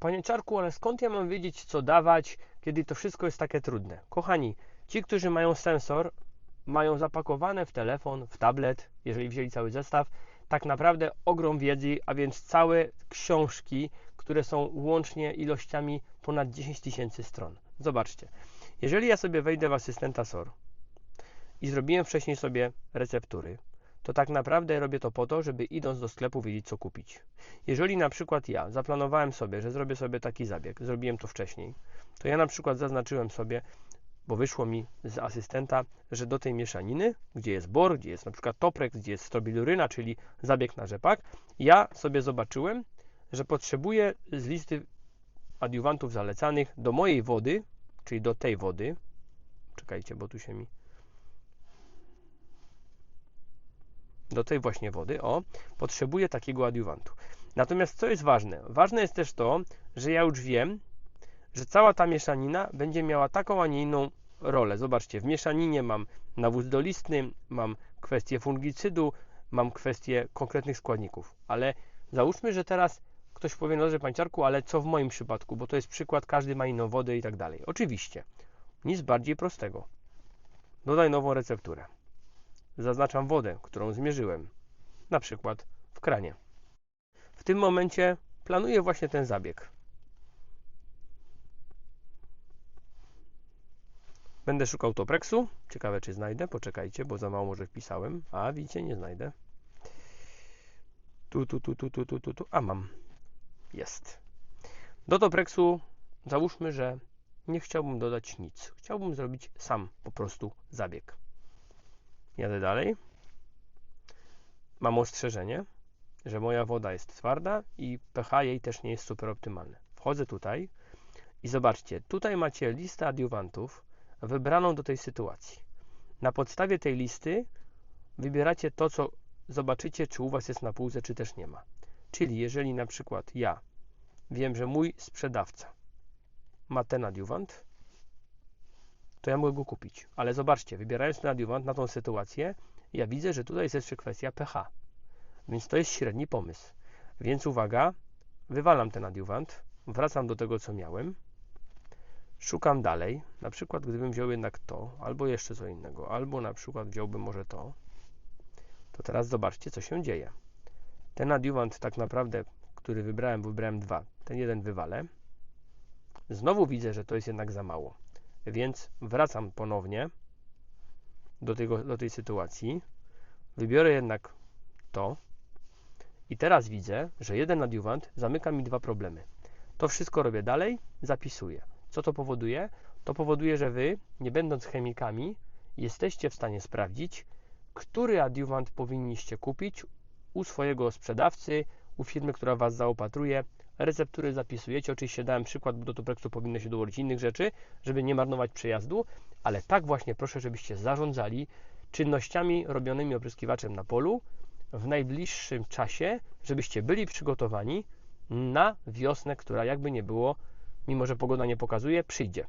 Panie Czarku, ale skąd ja mam wiedzieć, co dawać, kiedy to wszystko jest takie trudne? Kochani, ci, którzy mają sensor, mają zapakowane w telefon, w tablet, jeżeli wzięli cały zestaw, tak naprawdę ogrom wiedzy, a więc całe książki, które są łącznie ilościami ponad 10 tysięcy stron. Zobaczcie, jeżeli ja sobie wejdę w asystenta SOR i zrobiłem wcześniej sobie receptury, to tak naprawdę robię to po to, żeby idąc do sklepu wiedzieć co kupić. Jeżeli na przykład ja zaplanowałem sobie, że zrobię sobie taki zabieg, zrobiłem to wcześniej, to ja na przykład zaznaczyłem sobie, bo wyszło mi z asystenta, że do tej mieszaniny, gdzie jest bor, gdzie jest na przykład toprek, gdzie jest strobiluryna, czyli zabieg na rzepak, ja sobie zobaczyłem, że potrzebuję z listy adiuwantów zalecanych do mojej wody, czyli do tej wody, czekajcie, bo tu się mi do tej właśnie wody, o, potrzebuję takiego adiuwantu. Natomiast co jest ważne? Ważne jest też to, że ja już wiem, że cała ta mieszanina będzie miała taką, a nie inną rolę. Zobaczcie, w mieszaninie mam nawóz dolistny, mam kwestię fungicydu, mam kwestię konkretnych składników. Ale załóżmy, że teraz ktoś powie, no że panciarku, ale co w moim przypadku, bo to jest przykład, każdy ma inną wodę i tak dalej. Oczywiście, nic bardziej prostego. Dodaj nową recepturę. Zaznaczam wodę, którą zmierzyłem, na przykład w kranie. W tym momencie planuję właśnie ten zabieg. Będę szukał Topreksu. Ciekawe, czy znajdę. Poczekajcie, bo za mało może wpisałem. A, widzicie, nie znajdę. Tu, tu, tu, tu, tu, tu, tu, tu. A, mam. Jest. Do Topreksu załóżmy, że nie chciałbym dodać nic. Chciałbym zrobić sam po prostu zabieg. Jadę dalej. Mam ostrzeżenie, że moja woda jest twarda i pH jej też nie jest super optymalne. Wchodzę tutaj i zobaczcie, tutaj macie listę adiuwantów wybraną do tej sytuacji. Na podstawie tej listy wybieracie to, co zobaczycie, czy u Was jest na półce, czy też nie ma. Czyli jeżeli na przykład ja wiem, że mój sprzedawca ma ten adiuwant, to ja mogę go kupić. Ale zobaczcie, wybierając ten adiuwant na tą sytuację, ja widzę, że tutaj jest jeszcze kwestia pH. Więc to jest średni pomysł. Więc uwaga, wywalam ten adiuwant, wracam do tego, co miałem, szukam dalej. Na przykład, gdybym wziął jednak to, albo jeszcze co innego, albo na przykład wziąłbym może to, to teraz zobaczcie, co się dzieje. Ten adiuwant tak naprawdę, który wybrałem, wybrałem dwa. Ten jeden wywalę. Znowu widzę, że to jest jednak za mało. Więc wracam ponownie do, tego, do tej sytuacji. Wybiorę jednak to. I teraz widzę, że jeden adiuwant zamyka mi dwa problemy. To wszystko robię dalej, zapisuję. Co to powoduje? To powoduje, że Wy, nie będąc chemikami, jesteście w stanie sprawdzić, który adiuwant powinniście kupić u swojego sprzedawcy, u firmy, która Was zaopatruje. Receptury zapisujecie. Oczywiście dałem przykład, bo do Topreksu powinno się dołożyć innych rzeczy, żeby nie marnować przejazdu, ale tak właśnie proszę, żebyście zarządzali czynnościami robionymi opryskiwaczem na polu w najbliższym czasie, żebyście byli przygotowani na wiosnę, która jakby nie było mimo że pogoda nie pokazuje, przyjdzie.